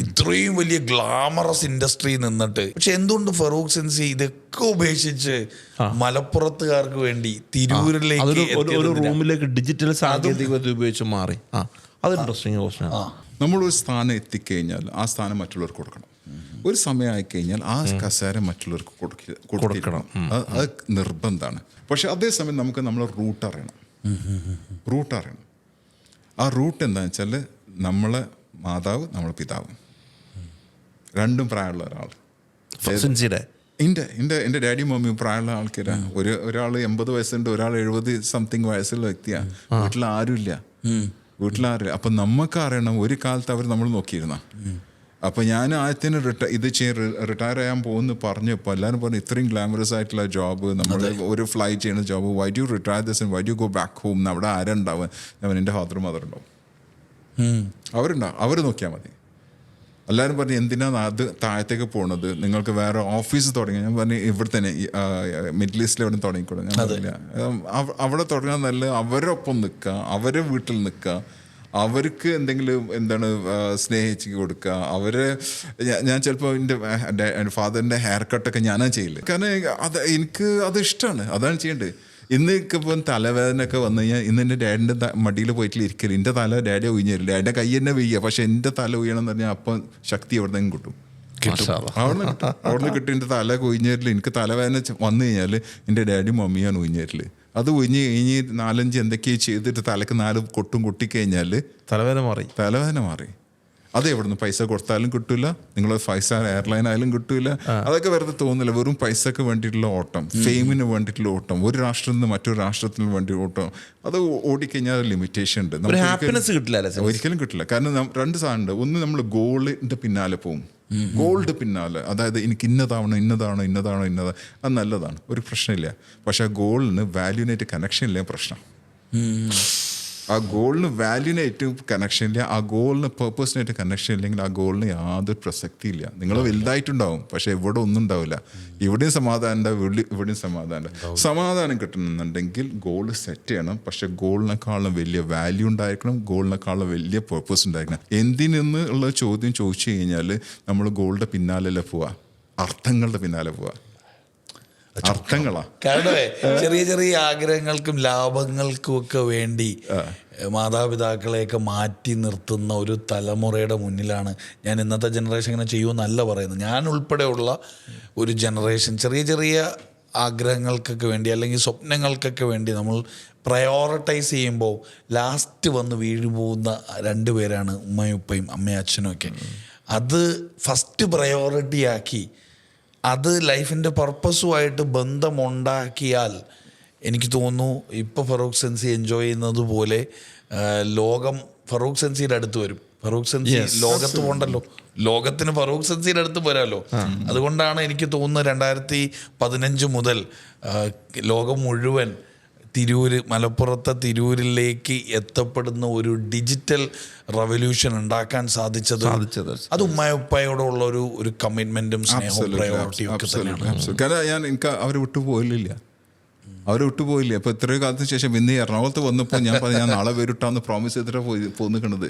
ഇത്രയും വലിയ glamorous industry നിന്നിട്ട്. പക്ഷെ എന്തുകൊണ്ട് ഫറൂഖ് സെൻസി ഇതൊക്കെ ഉപേക്ഷിച്ച് മലപ്പുറത്തുകാർക്ക് വേണ്ടി തിരൂരിലേക്ക് ഒരു- ഒരു? റൂമിലേക്ക് ഡിജിറ്റൽ സാങ്കേതികവിദ്യ ഉപയോഗിച്ച് മാറി. ആ. അത് ഇൻട്രസ്റ്റിംഗ് ക്വസ്റ്റൻ നമ്മളൊരു സ്ഥാനം എത്തിക്കഴിഞ്ഞാൽ ആ സ്ഥാനം മറ്റുള്ളവർക്ക് കൊടുക്കണം. ഒരു സമയമായി കഴിഞ്ഞാൽ ആ കസേര മറ്റുള്ളവർക്ക് കൊടുക്ക- കൊടുക്കണം. അത് അത് നിർബന്ധമാണ്. പക്ഷെ അതേസമയം നമുക്ക് നമ്മൾ റൂട്ട് അറിയണം. റൂട്ട് അറിയണം. ആ റൂട്ട് എന്താണെന്ന് വെച്ചാൽ നമ്മളെ മാതാവ് നമ്മളെ പിതാവ്. രണ്ടും പ്രായമുള്ള ഒരാൾ. എന്റെ എന്റെ എന്റെ ഡാഡിയും മമ്മിയും പ്രായമുള്ള ആൾക്കാരാണ് ഒരു ഒരാൾ എൺപത് വയസ്സുണ്ട് ഒരാൾ എഴുപത് സംതിങ് വയസ്സുള്ള വ്യക്തിയാണ് വീട്ടിൽ ആരുമില്ല. വീട്ടിൽ ആരുമില്ല അപ്പം നമുക്ക് അറിയണം ഒരു കാലത്ത് അവർ നമ്മൾ നോക്കിയിരുന്ന? അപ്പൊ ഞാൻ ആദ്യത്തിന് റിട്ട ഇത് ചെയ്യ റിട്ടയർ ചെയ്യാൻ പോകുന്ന പറഞ്ഞപ്പോൾ എല്ലാവരും പറഞ്ഞു ഇത്രയും ഗ്ലാമറസ് ആയിട്ടുള്ള ജോബ് നമ്മൾ ഒരു ഫ്ലൈ ചെയ്യുന്ന job why do retire this why do go back home അവിടെ ആരുണ്ടാവും അവൻ എന്റെ ഫാദറും മദർ ഉണ്ടാവും. അവരുണ്ടാവും അവർ നോക്കിയാൽ മതി. എല്ലാവരും പറഞ്ഞു എന്തിനാണ് അത് താഴത്തേക്ക് പോണത്? നിങ്ങൾക്ക് വേറെ ഓഫീസ് തുടങ്ങി. ഞാൻ പറഞ്ഞു ഇവിടെ തന്നെ മിഡിൽ ഈസ്റ്റിൽ എവിടെ തുടങ്ങിക്കൂടെ ഞാൻ പറഞ്ഞില്ല. അവിടെ തുടങ്ങാൻ നല്ല അവരൊപ്പം നിൽക്കുക അവരെ വീട്ടിൽ നിൽക്കുക അവർക്ക് എന്തെങ്കിലും എന്താണ് സ്നേഹിച്ച് കൊടുക്കുക അവരെ ഞാൻ ചിലപ്പോൾ എന്റെ ഫാദറിന്റെ ഹെയർ കട്ടൊക്കെ ഞാനാ ചെയ്യില്ല കാരണം അത് എനിക്ക് അത് ഇഷ്ടമാണ് അതാണ് ചെയ്യേണ്ടത്. ഇന്ന് ഇപ്പം തലവേദന ഒക്കെ വന്നു കഴിഞ്ഞാൽ ഇന്ന് എന്റെ ഡാഡിന്റെ മടിയിൽ പോയിട്ട് ഇരിക്കരുത് എന്റെ തല ഡാഡി ഒഴിഞ്ഞില്ല ഡാഡിന്റെ കൈ തന്നെ വെയ്യ. പക്ഷെ എന്റെ തല എന്ന് പറഞ്ഞാൽ അപ്പം ശക്തി എവിടെ നിന്നും കിട്ടും. അവിടുന്ന് കിട്ടും. അവിടുന്ന് കിട്ടും. എന്റെ തല കൊഴിഞ്ഞേരില്ല എനിക്ക് തലവേദന വന്നു കഴിഞ്ഞാൽ എന്റെ ഡാഡി മമ്മിയാണ് ഒഴിഞ്ഞേരിൽ അത് ഒഴിഞ്ഞ് കഴിഞ്ഞ് നാലഞ്ച് എന്തൊക്കെയോ ചെയ്തിട്ട് തലക്ക് നാല് കൊട്ടും കൊട്ടിക്കഴിഞ്ഞാൽ തലവേദന മാറി. തലവേദന മാറി. അത് എവിടുന്ന് പൈസ കൊടുത്താലും കിട്ടൂല. നിങ്ങൾ ഫൈവ് സ്റ്റാർ എയർലൈൻ ആയാലും കിട്ടൂല. അതൊക്കെ വെറുതെ തോന്നില്ല വെറും പൈസക്ക് വേണ്ടിയിട്ടുള്ള ഓട്ടം. ഫെയിമിന് വേണ്ടിയിട്ടുള്ള ഓട്ടം. ഒരു രാഷ്ട്രത്തിൽ നിന്ന് മറ്റൊരു രാഷ്ട്രത്തിന് വേണ്ടി ഓട്ടം. അത് ഓടിക്കഴിഞ്ഞാൽ ലിമിറ്റേഷൻ ഉണ്ട്. ഹാപ്പിനെസ് കിട്ടില്ല? ഒരിക്കലും കിട്ടില്ല. കാരണം രണ്ട് രണ്ട് സാധനമുണ്ട്. ഒന്ന് നമ്മൾ ഗോളിന്റെ പിന്നാലെ പോകും ഗോൾഡ് പിന്നാലെ. അതായത് എനിക്ക് ഇന്നതാവണം ഇന്നതാണോ ഇന്നതാണോ ഇന്നതാ അത് നല്ലതാണ്. ഒരു പ്രശ്നമില്ല. പക്ഷെ ആ ഗോളിന് വാല്യൂനായിട്ട് കണക്ഷൻ ഇല്ലേ പ്രശ്നം. ആ ഗോളിന് വാല്യൂനായിട്ട് കണക്ഷൻ ഇല്ല ആ ഗോളിന് പേർപ്പസിനായിട്ട് കണക്ഷൻ ഇല്ലെങ്കിൽ ആ ഗോളിന് യാതൊരു പ്രസക്തി ഇല്ല. നിങ്ങൾ വലുതായിട്ടുണ്ടാവും പക്ഷെ ഇവിടെ ഒന്നും ഉണ്ടാവില്ല. ഇവിടെയും സമാധാനം ഉണ്ടാവും ഇവിടെ ഇവിടെയും സമാധാനം ഉണ്ടാവും. സമാധാനം കിട്ടണമെന്നുണ്ടെങ്കിൽ ഗോൾ സെറ്റ് ചെയ്യണം. പക്ഷെ ഗോളിനേക്കാളും വലിയ വാല്യൂ ഉണ്ടായിരിക്കണം ഗോളിനേക്കാളും വലിയ പേർപ്പസ് ഉണ്ടായിരിക്കണം. എന്തിനെന്ന് ഉള്ള ചോദ്യം ചോദിച്ചു കഴിഞ്ഞാൽ നമ്മൾ ഗോളിന്റെ പിന്നാലെ പോവാ. അർത്ഥങ്ങളുടെ പിന്നാലെ പോവാ. അർത്ഥങ്ങളാ. കാരണം ചെറിയ ചെറിയ ആഗ്രഹങ്ങൾക്കും ലാഭങ്ങൾക്കും ഒക്കെ വേണ്ടി മാതാപിതാക്കളെയൊക്കെ മാറ്റി നിർത്തുന്ന ഒരു തലമുറയുടെ മുന്നിലാണ് ഞാൻ ഇന്നത്തെ ജനറേഷൻ ഇങ്ങനെ ചെയ്യുമെന്നല്ല പറയുന്നത്. ഞാൻ ഉൾപ്പെടെയുള്ള ഒരു ജനറേഷൻ ചെറിയ ചെറിയ ആഗ്രഹങ്ങൾക്കൊക്കെ വേണ്ടി അല്ലെങ്കിൽ സ്വപ്നങ്ങൾക്കൊക്കെ വേണ്ടി നമ്മൾ പ്രയോറിറ്റൈസ് ചെയ്യുമ്പോൾ ലാസ്റ്റ് വന്ന് വീഴു പോകുന്ന രണ്ട് പേരാണ് ഉമ്മയും ഉപ്പയും അമ്മയും അച്ഛനും ഒക്കെ. അത് ഫസ്റ്റ് പ്രയോറിറ്റി ആക്കി അത് ലൈഫിന്റെ പർപ്പസുമായിട്ട് ബന്ധമുണ്ടാക്കിയാൽ എനിക്ക് തോന്നുന്നു ഇപ്പോൾ ഫറൂഖ് സെൻസി എൻജോയ് ചെയ്യുന്നത് പോലെ ലോകം ഫറൂഖ് സെൻസിയുടെ അടുത്ത് വരും. ഫറൂഖ് സെൻസി ലോകത്ത് പോകണ്ടല്ലോ ലോകത്തിന് ഫറൂഖ് സെൻസിയുടെ അടുത്ത് വരാമല്ലോ അതുകൊണ്ടാണ് എനിക്ക് തോന്നുന്നത് രണ്ടായിരത്തി പതിനഞ്ച് മുതൽ ലോകം മുഴുവൻ തിരൂര് മലപ്പുറത്തെ തിരൂരിലേക്ക് എത്തപ്പെടുന്ന ഒരു ഡിജിറ്റൽ റവല്യൂഷൻ ഉണ്ടാക്കാൻ സാധിച്ചത് സാധിച്ചത്. അത് ഉമ്മയപ്പയോടുള്ള ഒരു ഒരു കമ്മിറ്റ്മെന്റും സ്നേഹവും പ്രയോറിറ്റിയും ഒക്കെ തന്നെയാണ്. കാരണം ഞാൻ എനിക്ക് അവർ വിട്ടുപോയില്ല അവർ വിട്ടുപോയില്ലേ വിട്ടു പോയില്ല അപ്പൊ ഇത്രയും കാലത്തിന് ശേഷം ഇന്ന് എറണാകുളത്ത് വന്നപ്പോൾ ഞാൻ പറഞ്ഞു ഞാൻ നാളെ വരൂട്ടാന്ന് പ്രോമിസ് ചെയ്തിട്ടാണ് പോയി പോന്നിക്കണത്.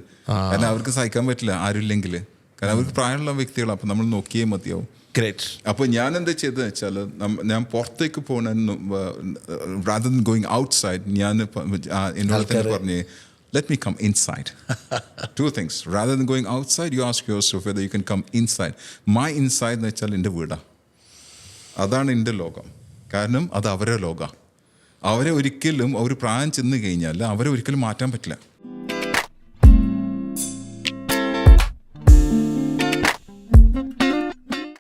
കാരണം അവർക്ക് സഹിക്കാൻ പറ്റില്ല ആരുമില്ലെങ്കിൽ കാരണം അവർക്ക് പ്രായമുള്ള വ്യക്തികളാണ് അപ്പം നമ്മൾ നോക്കിയേ മതിയാവും. ഗ്രേറ്റ് അപ്പോൾ ഞാൻ എന്താ ചെയ്തതെന്ന് വെച്ചാൽ ഞാൻ പുറത്തേക്ക് പോകണം rather than going outside ഞാൻ എന്നോട് തന്നെ പറഞ്ഞ് let me come inside to things rather than going outside you ask yourself whether you can come inside my inside എന്ന് വെച്ചാൽ എന്റെ വീടാണ് അതാണ് എന്റെ ലോകം. കാരണം അത് അവരുടെ ലോകമാണ് അവരെ ഒരിക്കലും അവർ പ്രായം ചെന്ന് കഴിഞ്ഞാൽ അവരെ ഒരിക്കലും മാറ്റാൻ പറ്റില്ല.